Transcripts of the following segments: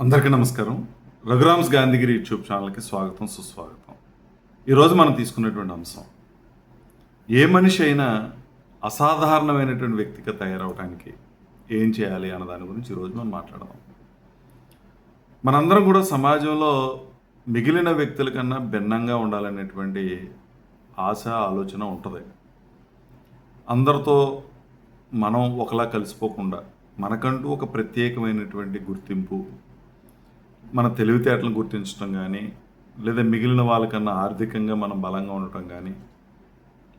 అందరికీ నమస్కారం. రఘురామ్స్ గాంధీగిరి యూట్యూబ్ ఛానల్కి స్వాగతం సుస్వాగతం. ఈరోజు మనం తీసుకున్నటువంటి అంశం ఏ మనిషి అయినా అసాధారణమైనటువంటి వ్యక్తిగా తయారవడానికి ఏం చేయాలి అన్న దాని గురించి ఈరోజు మనం మాట్లాడదాం. మనందరం కూడా సమాజంలో మిగిలిన వ్యక్తుల కన్నా భిన్నంగా ఉండాలనేటువంటి ఆశ ఆలోచన ఉంటుంది. అందరితో మనం ఒకలా కలిసిపోకుండా మనకంటూ ఒక ప్రత్యేకమైనటువంటి గుర్తింపు మన తెలివితేటలను గుర్తించడం కానీ లేదా మిగిలిన వాళ్ళకన్నా ఆర్థికంగా మనం బలంగా ఉండటం కానీ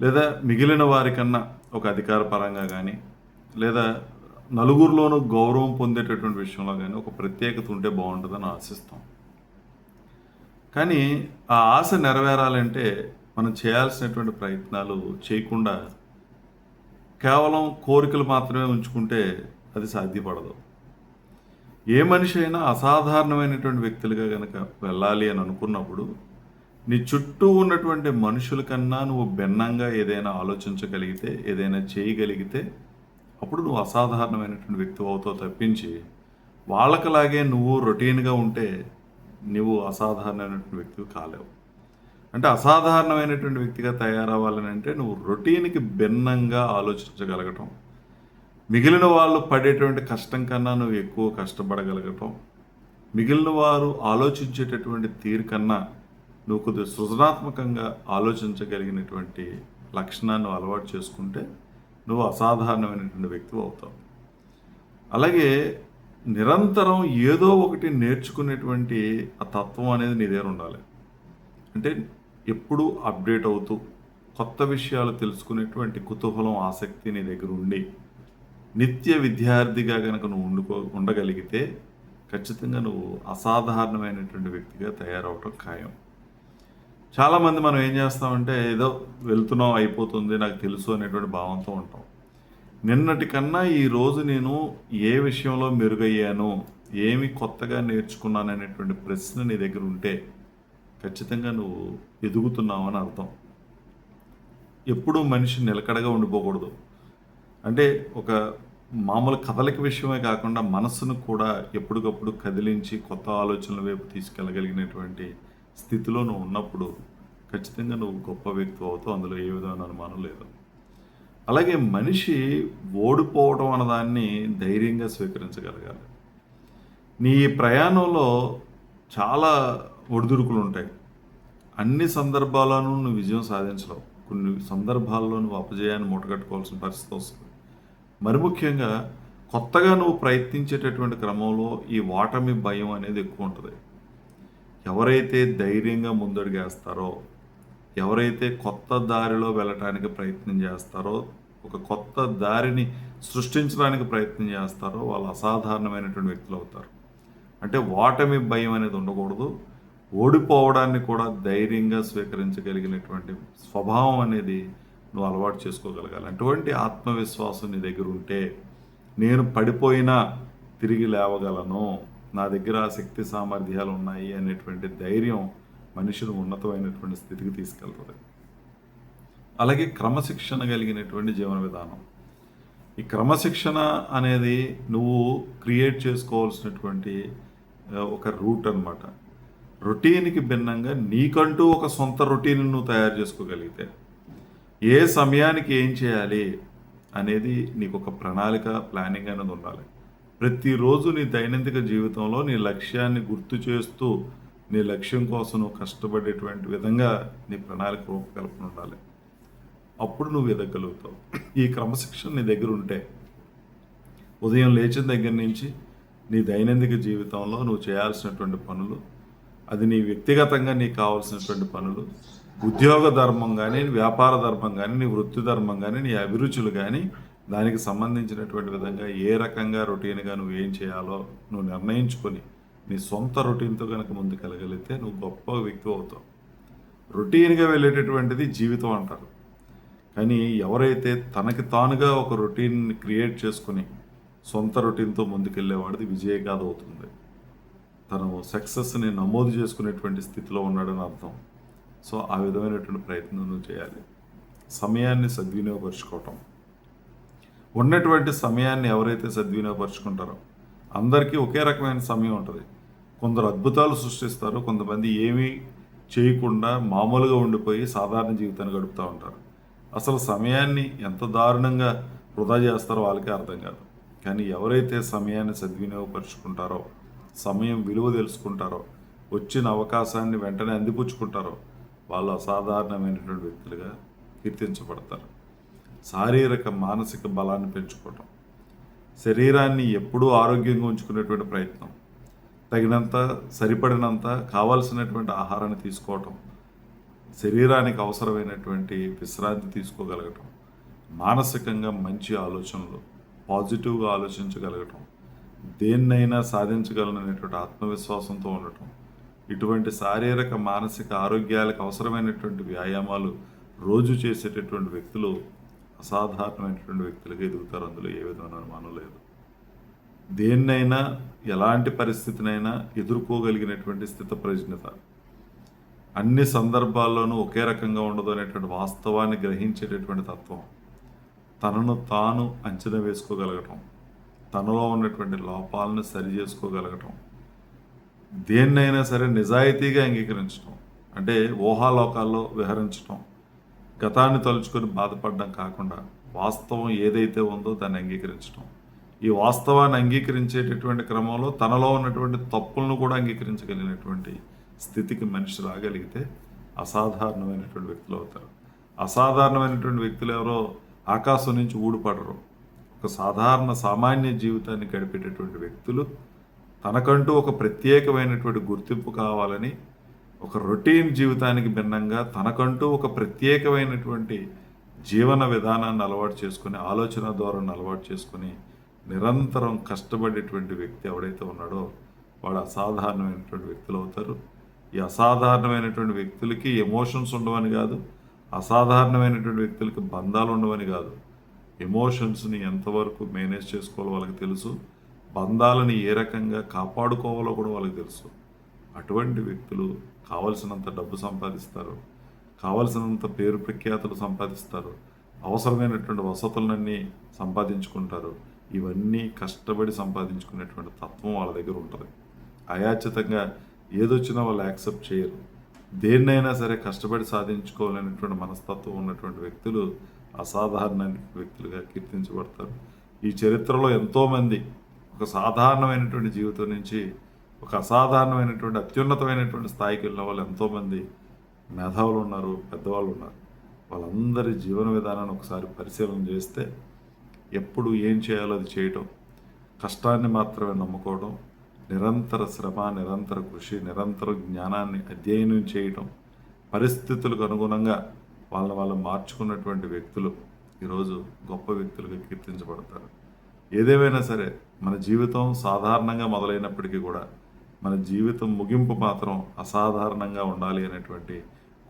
లేదా మిగిలిన వారికన్నా ఒక అధికార పరంగా కానీ లేదా నలుగురిలోనూ గౌరవం పొందేటటువంటి విషయంలో కానీ ఒక ప్రత్యేకత ఉంటే బాగుంటుందని ఆశిస్తాం. కానీ ఆ ఆశ నెరవేరాలంటే మనం చేయాల్సినటువంటి ప్రయత్నాలు చేయకుండా కేవలం కోరికలు మాత్రమే ఉంచుకుంటే అది సాధ్యపడదు. ఏ మనిషి అయినా అసాధారణమైనటువంటి వ్యక్తులుగా కనుక వెళ్ళాలి అని అనుకున్నప్పుడు నీ చుట్టూ ఉన్నటువంటి మనుషుల కన్నా నువ్వు భిన్నంగా ఏదైనా ఆలోచించగలిగితే ఏదైనా చేయగలిగితే అప్పుడు నువ్వు అసాధారణమైనటువంటి వ్యక్తి అవుతావు తప్పించి వాళ్ళకలాగే నువ్వు రొటీన్గా ఉంటే నువ్వు అసాధారణమైనటువంటి వ్యక్తివి కాలేవు. అంటే అసాధారణమైనటువంటి వ్యక్తిగా తయారవ్వాలని అంటే నువ్వు రొటీన్కి భిన్నంగా ఆలోచించగలగటం. మిగిలిన వాళ్ళు పడేటువంటి కష్టం కన్నా నువ్వు ఎక్కువ కష్టపడగలగటం. మిగిలిన వారు ఆలోచించేటటువంటి తీరు కన్నా నువ్వు కొద్దిగా సృజనాత్మకంగా ఆలోచించగలిగినటువంటి లక్షణాన్ని అలవాటు చేసుకుంటే నువ్వు అసాధారణమైనటువంటి వ్యక్తి అవుతావు. అలాగే నిరంతరం ఏదో ఒకటి నేర్చుకునేటువంటి ఆ తత్వం అనేది నీ దగ్గర ఉండాలి. అంటే ఎప్పుడూ అప్డేట్ అవుతూ కొత్త విషయాలు తెలుసుకునేటువంటి కుతూహలం ఆసక్తి నీ దగ్గర ఉండి నిత్య విద్యార్థిగా కనుక నువ్వు ఉండుకో ఉండగలిగితే ఖచ్చితంగా నువ్వు అసాధారణమైనటువంటి వ్యక్తిగా తయారవటం ఖాయం. చాలామంది మనం ఏం చేస్తామంటే ఏదో వెళ్తున్నాం అయిపోతుంది నాకు తెలుసు అనేటువంటి భావంతో ఉంటాం. నిన్నటి కన్నా ఈరోజు నేను ఏ విషయంలో మెరుగయ్యాను ఏమి కొత్తగా నేర్చుకున్నాను అనేటువంటి ప్రశ్న నీ దగ్గర ఉంటే ఖచ్చితంగా నువ్వు ఎదుగుతున్నావని అర్థం. ఎప్పుడూ మనిషి నిలకడగా ఉండిపోకూడదు. అంటే ఒక మామూలు కథలకి విషయమే కాకుండా మనస్సును కూడా ఎప్పటికప్పుడు కదిలించి కొత్త ఆలోచనల వైపు తీసుకెళ్ళగలిగినటువంటి స్థితిలో నువ్వు ఉన్నప్పుడు ఖచ్చితంగా నువ్వు గొప్ప వ్యక్తి అవుతావు. అందులో ఏ విధమైన అనుమానం లేదు. అలాగే మనిషి ఓడిపోవడం అన్నదాన్ని ధైర్యంగా స్వీకరించగలగాలి. నీ ప్రయాణంలో చాలా ఒడిదుడుకులు ఉంటాయి. అన్ని సందర్భాల్లోనూ నువ్వు విజయం సాధించలేవు. కొన్ని సందర్భాల్లో నువ్వు అపజయాన్ని మూటగట్టుకోవాల్సిన పరిస్థితి వస్తుంది. మరి ముఖ్యంగా కొత్తగా నువ్వు ప్రయత్నించేటటువంటి క్రమంలో ఈ ఓటమి భయం అనేది ఎక్కువ ఉంటుంది. ఎవరైతే ధైర్యంగా ముందడుగేస్తారో ఎవరైతే కొత్త దారిలో వెళ్ళటానికి ప్రయత్నం చేస్తారో ఒక కొత్త దారిని సృష్టించడానికి ప్రయత్నం చేస్తారో వాళ్ళు అసాధారణమైనటువంటి వ్యక్తులు అవుతారు. అంటే ఓటమి భయం అనేది ఉండకూడదు. ఓడిపోవడాన్ని కూడా ధైర్యంగా స్వీకరించగలిగినటువంటి స్వభావం అనేది నువ్వు అలవాటు చేసుకోగలగాలి. అటువంటి ఆత్మవిశ్వాసం నీ దగ్గర ఉంటే నేను పడిపోయినా తిరిగి లేవగలను. నా దగ్గర శక్తి సామర్థ్యాలు ఉన్నాయి అనేటువంటి ధైర్యం మనిషిని ఉన్నతమైనటువంటి స్థితికి తీసుకెళ్తుంది. అలాగే క్రమశిక్షణ కలిగినటువంటి జీవన విధానం. ఈ క్రమశిక్షణ అనేది నువ్వు క్రియేట్ చేసుకోవాల్సినటువంటి ఒక రూట్ అనమాట రొటీన్కి భిన్నంగా నీకంటూ ఒక సొంత రొటీన్ నువ్వు తయారు చేసుకోగలిగితే ఏ సమయానికి ఏం చేయాలి అనేది నీకు ఒక ప్రణాళిక ప్లానింగ్ అనేది ఉండాలి. ప్రతిరోజు నీ దైనందిక జీవితంలో నీ లక్ష్యాన్ని గుర్తు చేస్తూ నీ లక్ష్యం కోసం నువ్వు కష్టపడేటువంటి విధంగా నీ ప్రణాళిక రూపకల్పన ఉండాలి. అప్పుడు నువ్వు ఎదగలుగుతావు. ఈ క్రమశిక్షణ నీ దగ్గర ఉంటే ఉదయం లేచిన దగ్గర నుంచి నీ దైనందిక జీవితంలో నువ్వు చేయాల్సినటువంటి పనులు అది నీ వ్యక్తిగతంగా నీకు కావాల్సినటువంటి పనులు ఉద్యోగ ధర్మం కానీ వ్యాపార ధర్మం కానీ నీ వృత్తి ధర్మం కానీ నీ అభిరుచులు కానీ దానికి సంబంధించినటువంటి విధంగా ఏ రకంగా రొటీన్గా నువ్వు ఏం చేయాలో నువ్వు నిర్ణయించుకొని నీ సొంత రొటీన్తో కనుక ముందుకెళ్ళగలిగితే నువ్వు గొప్ప వ్యక్తి అవుతావు. రొటీన్గా వెళ్ళేటటువంటిది జీవితం అంటారు. కానీ ఎవరైతే తనకి తానుగా ఒక రొటీన్ క్రియేట్ చేసుకుని సొంత రొటీన్తో ముందుకెళ్ళేవాడిది విజయగాథ అవుతుంది. తను సక్సెస్ని నమోదు చేసుకునేటువంటి స్థితిలో ఉన్నాడని అర్థం. సో ఆ విధమైనటువంటి ప్రయత్నం చేయాలి. సమయాన్ని సద్వినియోగపరుచుకోవటం. ఉన్నటువంటి సమయాన్ని ఎవరైతే సద్వినియోగపరుచుకుంటారో అందరికీ ఒకే రకమైన సమయం ఉంటుంది. కొందరు అద్భుతాలు సృష్టిస్తారు కొంతమంది ఏమీ చేయకుండా మామూలుగా ఉండిపోయి సాధారణ జీవితాన్ని గడుపుతూ ఉంటారు. అసలు సమయాన్ని ఎంత దారుణంగా వృధా చేస్తారో వాళ్ళకే అర్థం కాదు. కానీ ఎవరైతే సమయాన్ని సద్వినియోగపరుచుకుంటారో సమయం విలువ తెలుసుకుంటారో వచ్చిన అవకాశాన్ని వెంటనే అందిపుచ్చుకుంటారో వాళ్ళు అసాధారణమైనటువంటి వ్యక్తులుగా కీర్తించబడతారు. శారీరక మానసిక బలాన్ని పెంచుకోవటం. శరీరాన్ని ఎప్పుడూ ఆరోగ్యంగా ఉంచుకునేటువంటి ప్రయత్నం. తగినంత సరిపడినంత కావాల్సినటువంటి ఆహారాన్ని తీసుకోవటం. శరీరానికి అవసరమైనటువంటి విశ్రాంతి తీసుకోగలగటం. మానసికంగా మంచి ఆలోచనలు పాజిటివ్గా ఆలోచించగలగటం. దేన్నైనా సాధించగలననేటువంటి ఆత్మవిశ్వాసంతో ఉండటం. ఇటువంటి శారీరక మానసిక ఆరోగ్యాలకు అవసరమైనటువంటి వ్యాయామాలు రోజు చేసేటటువంటి వ్యక్తులు అసాధారణమైనటువంటి వ్యక్తులుగా ఎదుగుతారు. అందులో ఏ విధమైన అనుమానం లేదు. దేన్నైనా ఎలాంటి పరిస్థితినైనా ఎదుర్కోగలిగినటువంటి స్థితప్రజ్ఞత అన్ని సందర్భాల్లోనూ ఒకే రకంగా ఉండదు అనేటువంటి వాస్తవాన్ని గ్రహించేటటువంటి తత్వం. తనను తాను అంచనా వేసుకోగలగటం తనలో ఉన్నటువంటి లోపాలను సరి చేసుకోగలగటం దేన్నైనా సరే నిజాయితీగా అంగీకరించడం అంటే ఊహాలోకాల్లో విహరించడం గతాన్ని తలుచుకొని బాధపడడం కాకుండా వాస్తవం ఏదైతే ఉందో దాన్ని అంగీకరించడం ఈ వాస్తవాన్ని అంగీకరించేటటువంటి క్రమంలో తనలో ఉన్నటువంటి తప్పులను కూడా అంగీకరించగలిగినటువంటి స్థితికి మనిషి రాగలిగితే అసాధారణమైనటువంటి వ్యక్తులు అవుతారు. అసాధారణమైనటువంటి వ్యక్తులు ఎవరో ఆకాశం నుంచి ఊడిపడరు. ఒక సాధారణ సామాన్య జీవితాన్ని గడిపేటటువంటి వ్యక్తులు తనకంటూ ఒక ప్రత్యేకమైనటువంటి గుర్తింపు కావాలని ఒక రొటీన్ జీవితానికి భిన్నంగా తనకంటూ ఒక ప్రత్యేకమైనటువంటి జీవన విధానాన్ని అలవాటు చేసుకుని ఆలోచన ధోరణిని అలవాటు చేసుకుని నిరంతరం కష్టపడేటువంటి వ్యక్తి ఎవడైతే ఉన్నాడో వాడు అసాధారణమైనటువంటి వ్యక్తులు అవుతారు. ఈ అసాధారణమైనటువంటి వ్యక్తులకి ఎమోషన్స్ ఉండవని కాదు అసాధారణమైనటువంటి వ్యక్తులకి బంధాలు ఉండవని కాదు. ఎమోషన్స్ని ఎంతవరకు మేనేజ్ చేసుకోవాలో వాళ్ళకి తెలుసు. బంధాలని ఏ రకంగా కాపాడుకోవాలో కూడా వాళ్ళకి తెలుసు. అటువంటి వ్యక్తులు కావలసినంత డబ్బు సంపాదిస్తారు కావలసినంత పేరు ప్రఖ్యాతులు సంపాదిస్తారు అవసరమైనటువంటి వసతులన్నీ సంపాదించుకుంటారు. ఇవన్నీ కష్టపడి సంపాదించుకునేటువంటి తత్వం వాళ్ళ దగ్గర ఉంటుంది. అయాచితంగా ఏదొచ్చినా వాళ్ళు యాక్సెప్ట్ చేయరు. దేన్నైనా సరే కష్టపడి సాధించుకోవాలనేటువంటి మనస్తత్వం ఉన్నటువంటి వ్యక్తులు అసాధారణ వ్యక్తులుగా కీర్తించబడతారు. ఈ చరిత్రలో ఎంతోమంది ఒక సాధారణమైనటువంటి జీవితం నుంచి ఒక అసాధారణమైనటువంటి అత్యున్నతమైనటువంటి స్థాయికి వెళ్ళిన వాళ్ళు ఎంతోమంది మేధావులు ఉన్నారు పెద్దవాళ్ళు ఉన్నారు. వాళ్ళందరి జీవన విధానాన్ని ఒకసారి పరిశీలన చేస్తే ఎప్పుడు ఏం చేయాలో అది చేయటం కష్టాన్ని మాత్రమే నమ్ముకోవడం నిరంతర శ్రమ నిరంతర కృషి నిరంతర జ్ఞానాన్ని అధ్యయనం చేయటం పరిస్థితులకు అనుగుణంగా వాళ్ళని వాళ్ళు మార్చుకున్నటువంటి వ్యక్తులు ఈరోజు గొప్ప వ్యక్తులుగా కీర్తించబడతారు. ఏదేమైనా సరే మన జీవితం సాధారణంగా మొదలైనప్పటికీ కూడా మన జీవితం ముగింపు మాత్రం అసాధారణంగా ఉండాలి అనేటువంటి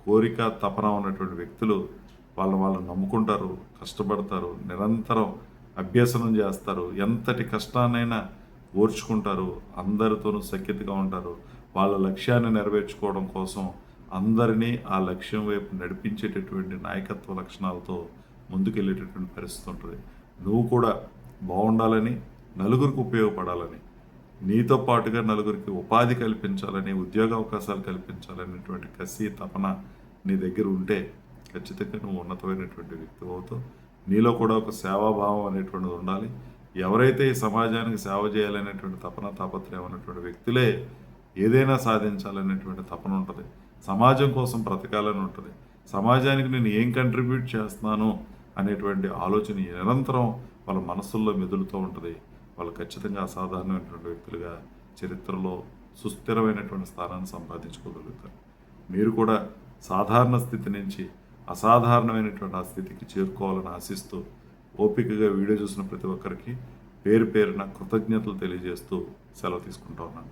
కోరిక తపన ఉన్నటువంటి వ్యక్తులు వాళ్ళు వాళ్ళు నమ్ముకుంటారు కష్టపడతారు నిరంతరం అభ్యసనం చేస్తారు. ఎంతటి కష్టాన్నైనా ఓర్చుకుంటారు అందరితోనూ సఖ్యతగా ఉంటారు. వాళ్ళ లక్ష్యాన్ని నెరవేర్చుకోవడం కోసం అందరినీ ఆ లక్ష్యం వైపు నడిపించేటటువంటి నాయకత్వ లక్షణాలతో ముందుకెళ్ళేటటువంటి పరిస్థితి ఉంటుంది. నువ్వు కూడా బాగుండాలని నలుగురికి ఉపయోగపడాలని నీతో పాటుగా నలుగురికి ఉపాధి కల్పించాలని ఉద్యోగ అవకాశాలు కల్పించాలనేటువంటి కసి తపన నీ దగ్గర ఉంటే ఖచ్చితంగా నువ్వు ఉన్నతమైనటువంటి వ్యక్తి అవుతావు నీలో కూడా ఒక సేవాభావం అనేటువంటిది ఉండాలి. ఎవరైతే ఈ సమాజానికి సేవ చేయాలనేటువంటి తపన తాపత్రయం అనేటువంటి వ్యక్తులే ఏదైనా సాధించాలనేటువంటి తపన ఉంటుంది. సమాజం కోసం బ్రతకాలని ఉంటుంది. సమాజానికి నేను ఏం కంట్రిబ్యూట్ చేస్తున్నాను అనేటువంటి ఆలోచన నిరంతరం వాళ్ళ మనసుల్లో మెదులుతూ ఉంటుంది. వాళ్ళు ఖచ్చితంగా అసాధారణమైనటువంటి వ్యక్తులుగా చరిత్రలో సుస్థిరమైనటువంటి స్థానాన్ని సంపాదించుకోగలుగుతారు. మీరు కూడా సాధారణ స్థితి నుంచి అసాధారణమైనటువంటి ఆ స్థితికి చేరుకోవాలని ఆశిస్తూ ఓపికగా వీడియో చూసిన ప్రతి ఒక్కరికి పేరు పేరున కృతజ్ఞతలు తెలియజేస్తూ సెలవు తీసుకుంటా ఉన్నాను.